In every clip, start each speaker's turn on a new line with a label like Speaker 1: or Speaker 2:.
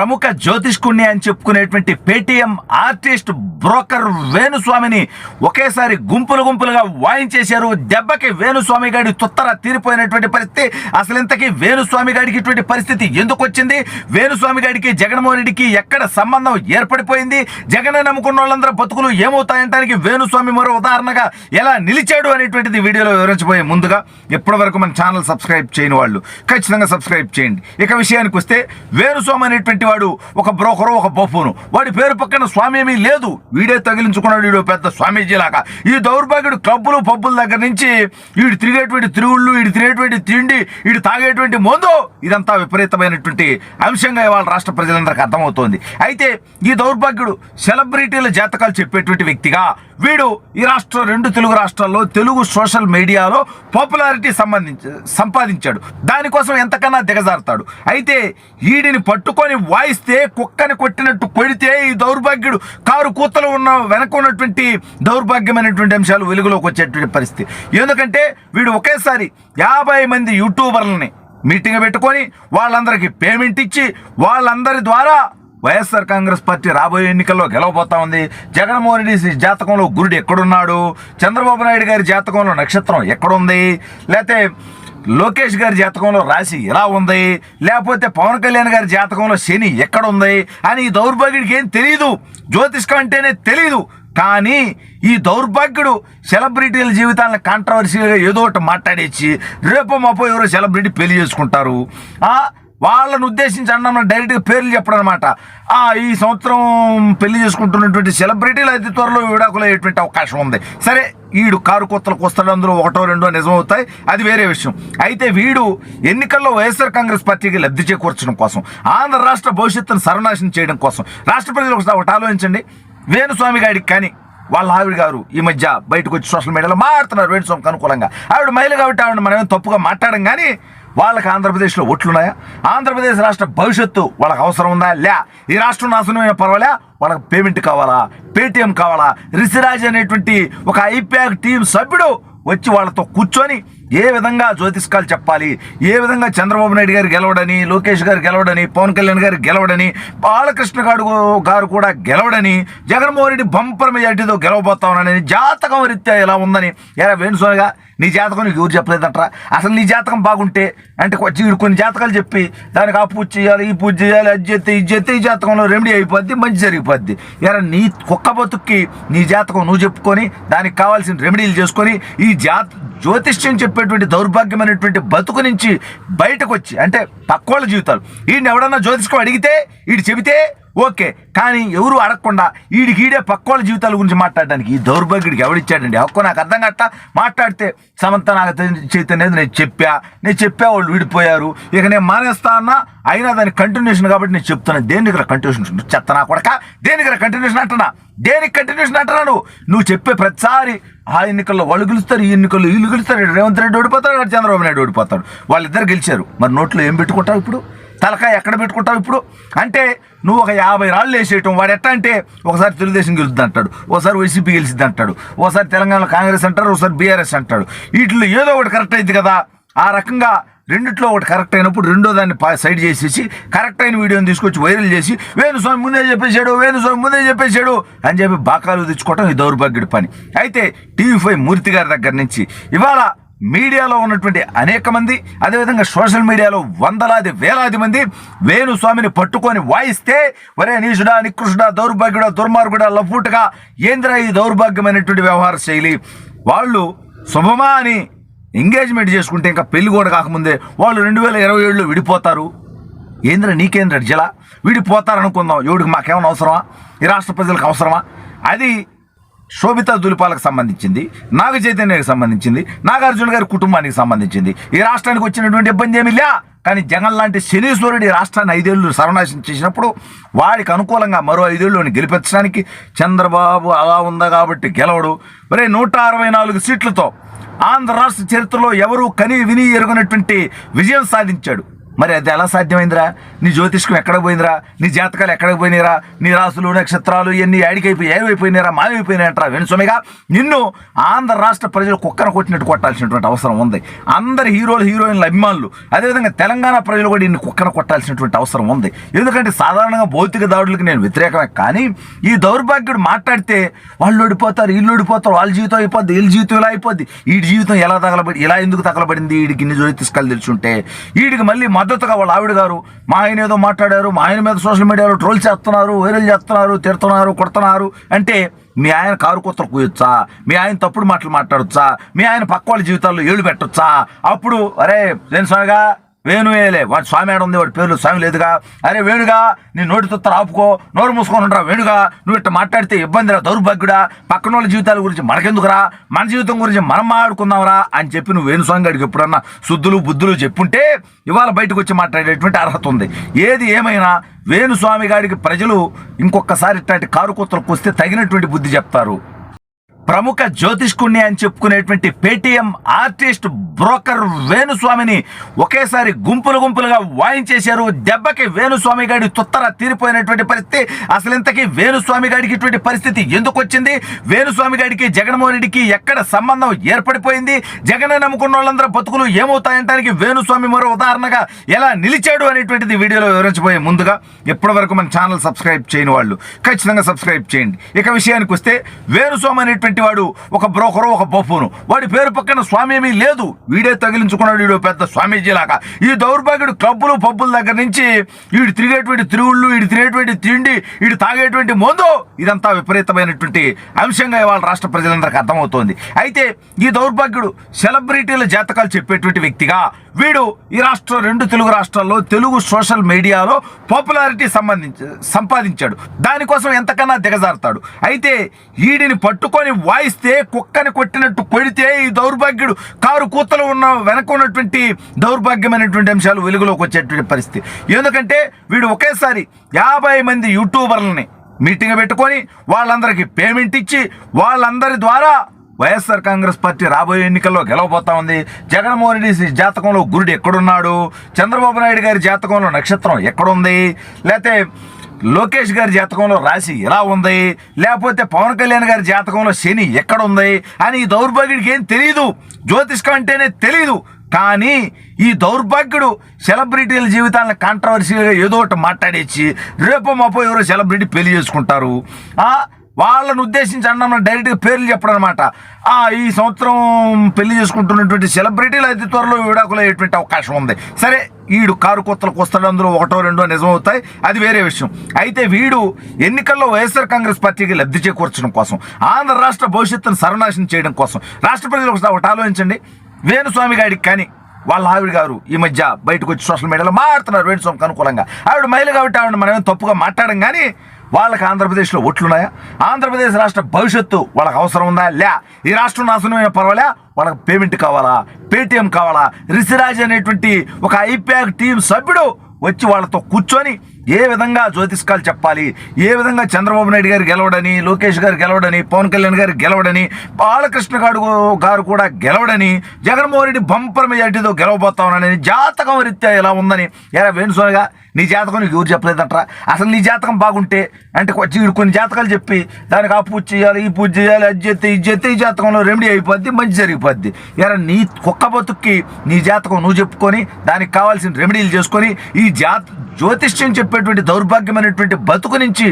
Speaker 1: ప్రముఖ జ్యోతిష్కుణ్ణి అని చెప్పుకునేటువంటి పేటీఎం ఆర్టిస్ట్ బ్రోకర్ వేణుస్వామిని ఒకేసారి గుంపులు గుంపులుగా వాయించేశారు. దెబ్బకి వేణుస్వామి గారి తుత్తర తీరిపోయినటువంటి పరిస్థితి. అసలు ఇంతకీ వేణుస్వామి గారికి ఇటువంటి పరిస్థితి ఎందుకు వచ్చింది? వేణుస్వామి గారికి జగన్మోహన్ రెడ్డికి ఎక్కడ సంబంధం ఏర్పడిపోయింది? జగన్ నమ్ముకున్న వాళ్ళందరూ బతుకులు ఏమవుతాయంటానికి వేణుస్వామి మరో ఉదాహరణగా ఎలా నిలిచాడు అనేటువంటిది వీడియోలో వివరించబోయే ముందుగా ఇప్పటి వరకు మన ఛానల్ సబ్స్క్రైబ్ చేయని వాళ్ళు ఖచ్చితంగా సబ్స్క్రైబ్ చేయండి. ఇక విషయానికి వస్తే వేణుస్వామి అనేటువంటి వాడు ఒక బ్రోకరు ఒక బొఫును వాడి పేరు పక్కన స్వామి ఏమీ లేదు. వీడే తగిలించుకున్నాడు వీడు పెద్ద స్వామీజీ లాగా ఈ దౌర్భాగ్యుడు క్లబ్బులు పబ్బుల దగ్గర నుంచి వీడు తిరిగేటువంటి తిరుగుళ్ళు వీడు తినేటువంటి తిండి వీడు తాగేటువంటి మందు ఇదంతా విపరీతమైనటువంటి అంశంగా ఇవాళ రాష్ట్ర ప్రజలందరికీ అర్థమవుతోంది. అయితే ఈ దౌర్భాగ్యుడు సెలబ్రిటీల జాతకాలు చెప్పేటువంటి వ్యక్తిగా వీడు ఈ రాష్ట్రం రెండు తెలుగు రాష్ట్రాల్లో తెలుగు సోషల్ మీడియాలో పాపులారిటీ సంబంధించి సంపాదించాడు. దానికోసం ఎంతకన్నా దిగజారుతాడు. అయితే వీడిని పట్టుకొని వాయిస్తే కుక్కని కొట్టినట్టు కొడితే ఈ దౌర్భాగ్యుడు కారు కూతలు ఉన్న వెనక ఉన్నటువంటి దౌర్భాగ్యమైనటువంటి అంశాలు వెలుగులోకి వచ్చేటువంటి పరిస్థితి. ఎందుకంటే వీడు ఒకేసారి యాభై మంది యూట్యూబర్లని మీటింగ్ పెట్టుకొని వాళ్ళందరికీ పేమెంట్ ఇచ్చి వాళ్ళందరి ద్వారా వైఎస్ఆర్ కాంగ్రెస్ పార్టీ రాబోయే ఎన్నికల్లో గెలవబోతా ఉంది. జగన్మోహన్ రెడ్డి జాతకంలో గురుడు ఎక్కడున్నాడు? చంద్రబాబు నాయుడు గారి జాతకంలో నక్షత్రం ఎక్కడుంది? లేకపోతే లోకేష్ గారి జాతకంలో రాశి ఎలా ఉంది? లేకపోతే పవన్ కళ్యాణ్ గారి జాతకంలో శని ఎక్కడ ఉంది అని ఈ దౌర్భాగ్యుడికి ఏం తెలియదు జ్యోతిష్కం అంటేనే తెలియదు కానీ ఈ దౌర్భాగ్యుడు సెలబ్రిటీల జీవితాలను కాంట్రవర్సీగా ఏదో ఒకటి మాట్లాడేసి రేపు మాపో ఎవరో సెలబ్రిటీ పెళ్ళి చేసుకుంటారు. వాళ్ళను ఉద్దేశించి అన్న డైరెక్ట్గా పేర్లు చెప్పడం అనమాట ఈ సంవత్సరం పెళ్ళి చేసుకుంటున్నటువంటి సెలబ్రిటీలు అతి త్వరలో విడాకులు అయ్యేటువంటి అవకాశం ఉంది. సరే వీడు కారు కొత్తలకు వస్తాడు అందులో ఒకటో రెండో నిజమవుతాయి. అది వేరే విషయం. అయితే వీడు ఎన్నికల్లో వైఎస్ఆర్ కాంగ్రెస్ పార్టీకి లబ్ధి చేకూర్చడం కోసం ఆంధ్ర రాష్ట్ర భవిష్యత్తును సర్వనాశనం చేయడం కోసం రాష్ట్ర ప్రజలు ఒకసారి ఒకటి ఆలోచించండి. వేణుస్వామి గారికి కానీ వాళ్ళ ఆవిడ గారు ఈ మధ్య బయటకు వచ్చి సోషల్ మీడియాలో మాట్లాడుతున్నారు వేణుస్వామికి అనుకూలంగా. ఆవిడ మహిళ కాబట్టి ఆవిడ మనమేం తప్పుగా మాట్లాడడం కానీ వాళ్ళకి ఆంధ్రప్రదేశ్లో ఓట్లున్నాయా? ఆంధ్రప్రదేశ్ రాష్ట్ర భవిష్యత్తు వాళ్ళకి అవసరం ఉందా? లే. ఈ రాష్ట్రం నాశనమైన పర్వాలే వాళ్ళకి పేమెంట్ కావాలా? పేటిఎం కావాలా? రిసిరాజ్ అనేటువంటి ఒక ఐప్యాక్ టీం సభ్యుడు వచ్చి వాళ్ళతో కూర్చొని ఏ విధంగా జ్యోతిష్కాలు చెప్పాలి? ఏ విధంగా చంద్రబాబు నాయుడు గారు గెలవడని లోకేష్ గారు గెలవడని పవన్ కళ్యాణ్ గారు గెలవడని బాలకృష్ణ గారు గారు కూడా గెలవడని జగన్మోహన్ రెడ్డి బంపర్ మెజార్టీతో గెలవబోతామని జాతకం రీత్యా ఎలా ఉందని. ఎరా వేణుస్వామిగా నీ జాతకం నీకు ఎవరు చెప్పలేదట్రా? అసలు నీ జాతకం బాగుంటే అంటే కొన్ని జాతకాలు చెప్పి దానికి ఆ పూజ చేయాలి ఈ పూజ చేయాలి అది చేస్తే ఇది చేస్తే ఈ జాతకంలో రెమెడీ అయిపోద్ది మంచి జరిగిపోద్ది. ఇలా నీ కుక్క బతుక్కి నీ జాతకం నువ్వు చెప్పుకొని దానికి కావాల్సిన రెమెడీలు చేసుకొని ఈ జాత జ్యోతిష్యం చెప్పేటువంటి దౌర్భాగ్యమైనటువంటి బతుకు నుంచి బయటకు వచ్చి అంటే పక్కోళ్ళ జీవితాలు. వీడిని ఎవడన్నా జ్యోతిష్కం అడిగితే వీడు చెబితే ఓకే కానీ ఎవరు అడగకుండా ఈడికీడే పక్కోళ్ళ జీవితాల గురించి మాట్లాడడానికి ఈ దౌర్భాగ్యుడికి ఎవడిచ్చాడండి హక్కు నాకు అర్థం కట్ట మాట్లాడితే సమంత నాకు చైతన్య నేను చెప్పా. నేను చెప్పా వాళ్ళు విడిపోయారు. ఇక నేను మానేస్తా అన్నా అయినా దాని కంటిన్యూషన్ కాబట్టి నేను చెప్తున్నా. దేనికి కంటిన్యూషన్ చెత్తనా కొడక? దేనికి కంటిన్యూషన్ అంటున్నా? దేనికి కంటిన్యూషన్ అంటున్నాడు నువ్వు చెప్పే ప్రతిసారి ఆ ఎన్నికల్లో వాళ్ళు గెలుస్తారు ఈ ఎన్నికల్లో వీళ్ళు గెలుస్తారు. రేవంత్ రెడ్డి ఓడిపోతాడు చంద్రబాబు నాయుడు ఓడిపోతాడు. వాళ్ళిద్దరు గెలిచారు. మరి నోట్లో ఏం పెట్టుకుంటావు ఇప్పుడు? తలకాయ ఎక్కడ పెట్టుకుంటావు ఇప్పుడు? అంటే నువ్వు ఒక యాభై రాళ్ళు వేసేయటం వాడు ఎట్లా అంటే ఒకసారి తెలుగుదేశం గెలుద్ది అంటాడు ఒకసారి వైసీపీ గెలిచింది అంటాడు ఒకసారి తెలంగాణ కాంగ్రెస్ అంటారు ఒకసారి బీఆర్ఎస్ అంటాడు. వీటిలో ఏదో ఒకటి కరెక్ట్ అయింది కదా. ఆ రకంగా రెండిట్లో ఒకటి కరెక్ట్ అయినప్పుడు రెండో దాన్ని సైడ్ చేసేసి కరెక్ట్ అయిన వీడియోని తీసుకొచ్చి వైరల్ చేసి వేణుస్వామి ముందే చెప్పేశాడు వేణుస్వామి ముందే చెప్పేశాడు అని చెప్పి బాకాలు తెచ్చుకోవటం ఈ దౌర్భాగ్యుడి పని. అయితే టీవీ ఫైవ్ మూర్తి గారి దగ్గర నుంచి ఇవాళ మీడియాలో ఉన్నటువంటి అనేక మంది అదేవిధంగా సోషల్ మీడియాలో వందలాది వేలాది మంది వేణుస్వామిని పట్టుకొని వాయిస్తే ఒరే నీచుడా నికృష్డా దౌర్భాగ్యుడా దుర్మార్గుడా లఫూటుగా ఏంద్రా ఈ దౌర్భాగ్యమైనటువంటి వ్యవహార శైలి? వాళ్ళు శుభమా అని ఎంగేజ్మెంట్ చేసుకుంటే ఇంకా పెళ్ళి కూడా కాకముందే వాళ్ళు రెండు వేల ఇరవై ఏడులో విడిపోతారు. ఏంద్ర నీకేంద్ర జల విడిపోతారనుకుందాం. ఎవడికి మాకేమైనా అవసరమా? ఈ రాష్ట్ర ప్రజలకు అవసరమా? అది శోభితా దులిపాలకు సంబంధించింది నాగ చైతన్యకు సంబంధించింది నాగార్జున గారి కుటుంబానికి సంబంధించింది. ఈ రాష్ట్రానికి వచ్చినటువంటి ఇబ్బంది ఏమీ లే. కానీ జగన్ లాంటి శనీశ్వరుడు ఈ రాష్ట్రాన్ని ఐదేళ్ళు సర్వనాశనం చేసినప్పుడు వాడికి అనుకూలంగా మరో ఐదేళ్ళని గెలిపించడానికి చంద్రబాబు అలా ఉందా కాబట్టి గెలవడు. మరి నూట అరవై నాలుగు సీట్లతో ఆంధ్ర రాష్ట్ర చరిత్రలో ఎవరూ కని విని ఎరుగనటువంటి విజయం సాధించాడు. మరి అది ఎలా సాధ్యమైందిరా? నీ జ్యోతిష్కం ఎక్కడ పోయిందిరా? నీ జాతకాలు ఎక్కడికి పోయినారా నీ రాసులు నక్షత్రాలు ఇవన్నీ అయిపోయి ఏమైపోయినారా మాయమైపోయినాయంటారా వెనుసొమిగా నిన్ను ఆంధ్ర రాష్ట్ర ప్రజలు కుక్కను కొట్టినట్టు కొట్టాల్సినటువంటి అవసరం ఉంది. అందరి హీరోలు హీరోయిన్ల అభిమానులు. అదేవిధంగా తెలంగాణ ప్రజలు కూడా ఇన్ని కుక్కను కొట్టాల్సినటువంటి అవసరం ఉంది. ఎందుకంటే సాధారణంగా భౌతిక దాడులకు నేను వ్యతిరేకమే కానీ ఈ దౌర్భాగ్యుడు మాట్లాడితే వాళ్ళు ఓడిపోతారు వీళ్ళు ఓడిపోతారు వాళ్ళ జీవితం అయిపోద్ది వీళ్ళ జీవితం ఇలా అయిపోద్ది. వీడి జీవితం ఎలా తగలబడి ఇలా ఎందుకు తగలబడింది? వీడికి ఇన్ని జ్యోతిష్కాలు తెలుసుంటే వీడికి మళ్ళీ మద్దతుగా వాళ్ళ ఆవిడ గారు మా ఆయన ఏదో మాట్లాడారు మా ఆయన మీద సోషల్ మీడియాలో ట్రోల్ చేస్తున్నారు వైరల్ చేస్తున్నారు తిడుతున్నారు కొడుతున్నారు అంటే మీ ఆయన కారు కూతురు కూయొచ్చా? మీ ఆయన తప్పుడు మాటలు మాట్లాడొచ్చా? మీ ఆయన పక్క వాళ్ళ జీవితాల్లో ఏళ్ళు పెట్టొచ్చా? అప్పుడు అరే నేను స్వామిగా వేణువేలే. వాడు స్వామి ఆడ ఉంది వాడి పేర్లు స్వామి లేదుగా. అరే వేణుగా నీ నోటి తుత్తర ఆపుకో. నోరు మూసుకొని ఉండరా వేణుగా. నువ్వు ఇట్లా మాట్లాడితే ఇబ్బందిరా దౌర్భాగ్యుడా. పక్కన వాళ్ళ జీవితాల గురించి మనకెందుకురా? మన జీవితం గురించి మనం మాట్లాడుకుందాంరా అని చెప్పి నువ్వు వేణు స్వామి గారికి ఎప్పుడన్నా శుద్ధులు బుద్ధులు చెప్పుంటే ఇవాళ బయటకు వచ్చి మాట్లాడేటువంటి అర్హత ఉంది. ఏది ఏమైనా వేణుస్వామి గారికి ప్రజలు ఇంకొకసారి ఇట్లాంటి కారు కొత్తలకు వస్తే తగినటువంటి బుద్ధి చెప్తారు. ప్రముఖ జ్యోతిష్కుణ్ణి అని చెప్పుకునేటువంటి పేటీఎం ఆర్టిస్ట్ బ్రోకర్ వేణుస్వామిని ఒకేసారి గుంపులు గుంపులుగా వాయించేశారు. దెబ్బకి వేణుస్వామి గారి తుత్తర తీరిపోయినటువంటి పరిస్థితి. అసలు ఇంతకీ వేణుస్వామి గారికి ఇటువంటి పరిస్థితి ఎందుకు వచ్చింది? వేణుస్వామి గారికి జగన్మోహన్ రెడ్డికి ఎక్కడ సంబంధం ఏర్పడిపోయింది? జగన్ నమ్ముకున్న వాళ్ళందరూ బతుకులు ఏమవుతాయంటానికి వేణుస్వామి మరో ఉదాహరణగా ఎలా నిలిచాడు అనేటువంటిది వీడియోలో వివరించబోయే ముందుగా ఇప్పటి వరకు మన ఛానల్ సబ్స్క్రైబ్ చేయని వాళ్ళు ఖచ్చితంగా సబ్స్క్రైబ్ చేయండి. ఇక విషయానికి వస్తే వేణుస్వామి అనేటువంటి వాడు ఒక బ్రోకరు ఒక పప్పును వాడి పేరు పక్కన స్వామి ఏమీ లేదు. వీడే తగిలించుకున్నాడు వీడు పెద్ద స్వామీజీ లాగా ఈ దౌర్భాగ్యుడు క్లబ్బులు పబ్బుల దగ్గర నుంచి వీడు తిరిగేటువంటి తిరుగుళ్ళు వీడు తినేటువంటి తిండి వీడు తాగేటువంటి మందు ఇదంతా విపరీతమైనటువంటి అంశంగా ఇవాళ రాష్ట్ర ప్రజలందరికీ అర్థమవుతోంది. అయితే ఈ దౌర్భాగ్యుడు సెలబ్రిటీల జాతకాలు చెప్పేటువంటి వ్యక్తిగా వీడు ఈ రాష్ట్ర రెండు తెలుగు రాష్ట్రాల్లో తెలుగు సోషల్ మీడియాలో పాపులారిటీ సంబంధించి సంపాదించాడు. దానికోసం ఎంతకన్నా దిగజారుతాడు. అయితే వీడిని పట్టుకొని వాయిస్తే కుక్కని కొట్టినట్టు కొడితే ఈ దౌర్భాగ్యుడు కారు కూతలు ఉన్న వెనక ఉన్నటువంటి దౌర్భాగ్యమైనటువంటి అంశాలు వెలుగులోకి వచ్చేటువంటి పరిస్థితి. ఎందుకంటే వీడు ఒకేసారి యాభై మంది యూట్యూబర్లని మీటింగ్ పెట్టుకొని వాళ్ళందరికీ పేమెంట్ ఇచ్చి వాళ్ళందరి ద్వారా వైఎస్ఆర్ కాంగ్రెస్ పార్టీ రాబోయే ఎన్నికల్లో గెలవబోతా ఉంది. జగన్మోహన్ రెడ్డి జాతకంలో గురుడు ఎక్కడున్నాడు? చంద్రబాబు నాయుడు గారి జాతకంలో నక్షత్రం ఎక్కడుంది? లేకపోతే లోకేష్ గారి జాతకంలో రాశి ఎలా ఉంది? లేకపోతే పవన్ కళ్యాణ్ గారి జాతకంలో శని ఎక్కడ ఉంది? అని ఈ దౌర్భాగ్యుడికి ఏం తెలియదు జ్యోతిష్కం అంటేనే తెలియదు కానీ ఈ దౌర్భాగ్యుడు సెలబ్రిటీల జీవితాలను కాంట్రవర్సీగా ఏదో ఒకటి మాట్లాడేసి రేపు మాపో ఎవరో సెలబ్రిటీ పెళ్ళి చేసుకుంటారు. వాళ్ళను ఉద్దేశించి అన్న డైరెక్ట్గా పేర్లు చెప్పడం అనమాట ఈ సంవత్సరం పెళ్ళి చేసుకుంటున్నటువంటి సెలబ్రిటీలు అతి త్వరలో విడాకులు అయ్యేటువంటి అవకాశం ఉంది. సరే వీడు కారు కొత్తలకు వస్తాడు అందులో ఒకటో రెండో నిజమవుతాయి. అది వేరే విషయం. అయితే వీడు ఎన్నికల్లో వైఎస్ఆర్ కాంగ్రెస్ పార్టీకి లబ్ధి చేకూర్చడం కోసం ఆంధ్ర రాష్ట్ర భవిష్యత్తును సర్వనాశనం చేయడం కోసం రాష్ట్ర ప్రజలు ఒకటి ఆలోచించండి. వేణుస్వామి గారికి కానీ వాళ్ళ ఆవిడ గారు ఈ మధ్య బయటకు వచ్చి సోషల్ మీడియాలో మారుతున్నారు. వేణుస్వామికి అనుకూలంగా. ఆవిడ మహిళ కాబట్టి ఆవిడ మనమేం తప్పుగా మాట్లాడడం కానీ వాళ్ళకి ఆంధ్రప్రదేశ్లో ఓట్లున్నాయా? ఆంధ్రప్రదేశ్ రాష్ట్ర భవిష్యత్తు వాళ్ళకి అవసరం ఉందా? లే. ఈ రాష్ట్రం నాశనమైన పర్వాలే. వాళ్ళకి పేమెంట్ కావాలా? పేటిఎం కావాలా? రిషిరాజ్ అనేటువంటి ఒక ఐప్యాక్ టీం సభ్యుడు వచ్చి వాళ్ళతో కూర్చొని ఏ విధంగా జ్యోతిష్కాలు చెప్పాలి? ఏ విధంగా చంద్రబాబు నాయుడు గారు గెలవడని లోకేష్ గారు గెలవడని పవన్ కళ్యాణ్ గారు గెలవడని బాలకృష్ణ గారు గారు కూడా గెలవడని జగన్మోహన్ రెడ్డి బంపర్ మెజార్టీతో గెలవబోతామని జాతకం రీత్యా ఎలా ఉందని. ఎరా వేణుస్వామిగా నీ జాతకం నీకు ఎవరు చెప్పలేదంటరా? అసలు నీ జాతకం బాగుంటే అంటే వచ్చి కొన్ని జాతకాలు చెప్పి దానికి ఆ పూజ చేయాలి ఈ పూజ చేయాలి అది చేస్తే ఇది చేస్తే ఈ జాతకంలో రెమెడీ అయిపోద్ది మంచి జరిగిపోద్ది. ఎరా నీ కుక్క బతుక్కి నీ జాతకం నువ్వు చెప్పుకొని దానికి కావాల్సిన రెమెడీలు చేసుకొని ఈ జాత జ్యోతిష్యం చెప్పేటువంటి దౌర్భాగ్యమైనటువంటి బతుకు నుంచి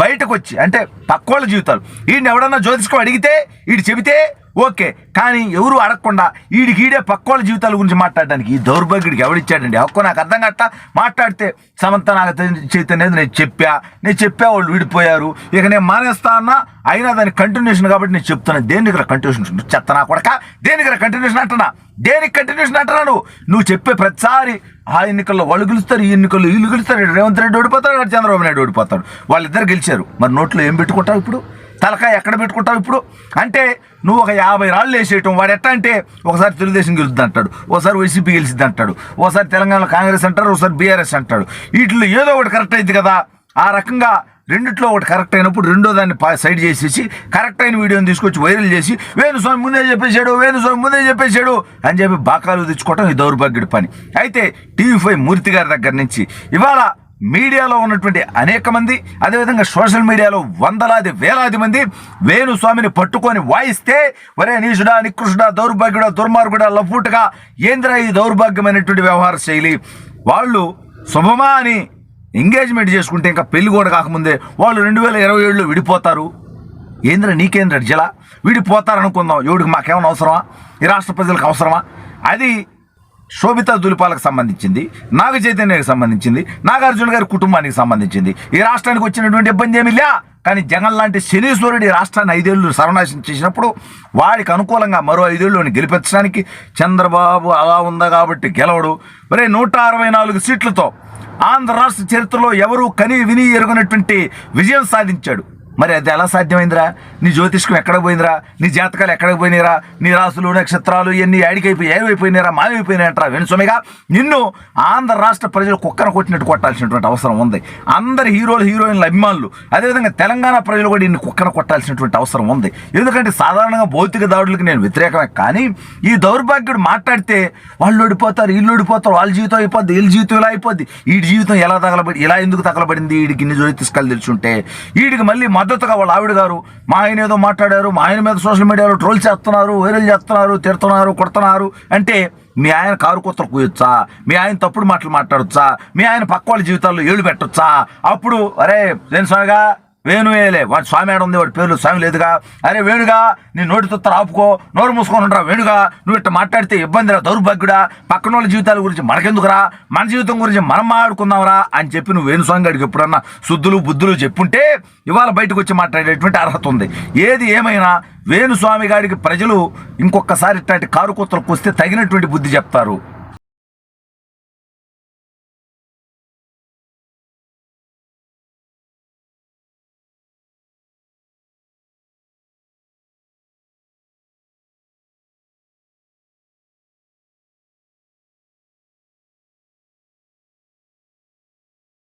Speaker 1: బయటకు వచ్చి అంటే పక్కోళ్ళ జీవితాలు. ఈయన ఎవడన్నా జ్యోతిష్కం అడిగితే వీడు చెబితే ఓకే కానీ ఎవరు అడగకుండా వీడికి పక్కోళ్ళ జీవితాల గురించి మాట్లాడడానికి ఈ దౌర్భాగ్యుడికి ఎవడిచ్చాడండి? హక్కు నాకు అర్థం కట్ట మాట్లాడితే సమంత నాకు చైతన్యది నేను చెప్పా. నేను చెప్పా వాళ్ళు విడిపోయారు. ఇక నేను మానేస్తా అన్నా అయినా దానికి కంటిన్యూషన్ కాబట్టి నేను చెప్తున్నాను దేనికి దగ్గర కంటిన్యూషన్ చెత్త నా కొడక? దేనికి దగ్గర కంటిన్యూషన్ అంటున్నా? దేనికి కంటిన్యూషన్ అంటున్నా నువ్వు నువ్వు చెప్పే ప్రతిసారి ఆ ఎన్నికల్లో వాళ్ళు గెలుస్తారు ఈ ఎన్నికల్లో వీళ్ళు గెలుస్తారు రేవంత్ రెడ్డి ఓడిపోతాడు చంద్రబాబు నాయుడు ఓడిపోతాడు. వాళ్ళిద్దరు గెలిచారు. మరి నోట్లో ఏం పెట్టుకుంటావు ఇప్పుడు? తలకాయ ఎక్కడ పెట్టుకుంటావు ఇప్పుడు? అంటే నువ్వు ఒక యాభై రాళ్ళు వేసేయటం వాడు ఎట్లా అంటే ఒకసారి తెలుగుదేశం గెలుద్ది అంటాడు ఒకసారి వైసీపీ గెలిచింది అంటాడు ఒకసారి తెలంగాణ కాంగ్రెస్ అంటారు ఒకసారి బీఆర్ఎస్ అంటాడు. వీటిలో ఏదో ఒకటి కరెక్ట్ అయింది కదా. ఆ రకంగా రెండిట్లో ఒకటి కరెక్ట్ అయినప్పుడు రెండో దాన్ని పా- సైడ్ చేసేసి కరెక్ట్ అయిన వీడియోని తీసుకొచ్చి వైరల్ చేసి వేణుస్వామి ముందే చెప్పేశాడు వేణుస్వామి ముందే చెప్పేశాడు అని చెప్పి బాకాలు తెచ్చుకోవటం ఈ దౌర్భాగ్యుడి పని. అయితే టీవీ ఫైవ్ మూర్తి గారి దగ్గర నుంచి ఇవాళ మీడియాలో ఉన్నటువంటి అనేక మంది అదేవిధంగా సోషల్ మీడియాలో వందలాది వేలాది మంది వేణుస్వామిని పట్టుకొని వాయిస్తే ఒరే నీచుడా నికృషుడా దౌర్భాగ్యుడా దుర్మార్గుడా లఫూటుగా ఏంద్రా ఈ దౌర్భాగ్యమైనటువంటి వ్యవహార శైలి? వాళ్ళు శుభమా అని ఎంగేజ్మెంట్ చేసుకుంటే ఇంకా పెళ్ళి కూడా కాకముందే వాళ్ళు రెండు వేల ఇరవై ఏడులో విడిపోతారు. ఏంద్ర నీకేంద్ర జల విడిపోతారనుకుందాం. ఎవడికి మాకేమైనా అవసరమా? ఈ రాష్ట్ర ప్రజలకు అవసరమా? అది శోభితా దులిపాలకు సంబంధించింది నాగ చైతన్యకు సంబంధించింది నాగార్జున గారి కుటుంబానికి సంబంధించింది. ఈ రాష్ట్రానికి వచ్చినటువంటి ఇబ్బంది ఏమీ లే. కానీ జగన్ లాంటి శనీశ్వరుడు ఈ రాష్ట్రాన్ని ఐదేళ్ళు సర్వనాశనం చేసినప్పుడు వాడికి అనుకూలంగా మరో ఐదేళ్ళు గెలిపించడానికి చంద్రబాబు అలా ఉందా కాబట్టి గెలవడు. మరే నూట అరవై నాలుగు సీట్లతో ఆంధ్ర రాష్ట్ర చరిత్రలో ఎవరూ కని విని ఎరుగనటువంటి విజయం సాధించాడు. మరి అది ఎలా సాధ్యమైందిరా? నీ జ్యోతిష్కం ఎక్కడ పోయిందిరా? నీ జాతకాలు ఎక్కడికి పోయినాయిరా? నీ రాసులు నక్షత్రాలు ఇవన్నీ ఆడికైపోయి ఏమైపోయినారా మాయమైపోయినాయంటారా వెనుసొమిగా నిన్ను ఆంధ్ర రాష్ట్ర ప్రజలు కుక్కన కొట్టినట్టు కొట్టాల్సినటువంటి అవసరం ఉంది. అందరి హీరోలు హీరోయిన్ల అభిమానులు అదేవిధంగా తెలంగాణ ప్రజలు కూడా ఇన్ని కుక్కన కొట్టాల్సినటువంటి అవసరం ఉంది. ఎందుకంటే సాధారణంగా భౌతిక దాడులకు నేను వ్యతిరేకమే కానీ ఈ దౌర్భాగ్యుడు మాట్లాడితే వాళ్ళు ఓడిపోతారు వీళ్ళు ఓడిపోతారు వాళ్ళ జీవితం అయిపోద్ది వీళ్ళ జీవితం ఇలా అయిపోద్ది. వీడి జీవితం ఎలా తగలబడి ఇలా ఎందుకు తగలబడింది? వీడికి ఇన్ని జ్యోతిష్కాలు తెలుసుంటే వీడికి మళ్ళీ మద్దతుగా వాళ్ళ ఆవిడ గారు మా ఆయన ఏదో మాట్లాడారు మా ఆయన మీద సోషల్ మీడియాలో ట్రోల్ చేస్తున్నారు వైరల్ చేస్తున్నారు తిడుతున్నారు కొడుతున్నారు అంటే మీ ఆయన కారు కూతురు కూయొచ్చా? మీ ఆయన తప్పుడు మాటలు మాట్లాడొచ్చా? మీ ఆయన పక్క వాళ్ళ జీవితాల్లో ఏళ్ళు పెట్టొచ్చా? అప్పుడు అరే నేను స్వామిగా? వేణువేలే వాడు స్వామి ఆడ ఉంది వాడి పేర్లు స్వామి లేదుగా. అరే వేణుగా నీ నోటి తుత్తర ఆపుకో. నోరు మూసుకొని ఉండరా వేణుగా. నువ్వు ఇట్లా మాట్లాడితే ఇబ్బందిరా దౌర్భాగ్యుడా. పక్కన వాళ్ళ జీవితాల గురించి మనకెందుకురా? మన జీవితం గురించి మనం మాట్లాడుకుందాంరా అని చెప్పి నువ్వు వేణుస్వామి గారికి ఎప్పుడన్నా శుద్ధులు బుద్ధులు చెప్పుంటే ఇవాళ బయటకు వచ్చి మాట్లాడేటువంటి అర్హత ఉంది. ఏది ఏమైనా వేణుస్వామి గారికి ప్రజలు ఇంకొకసారి ఇట్లాంటి కారు కొత్తలకు వస్తే తగినటువంటి బుద్ధి చెప్తారు.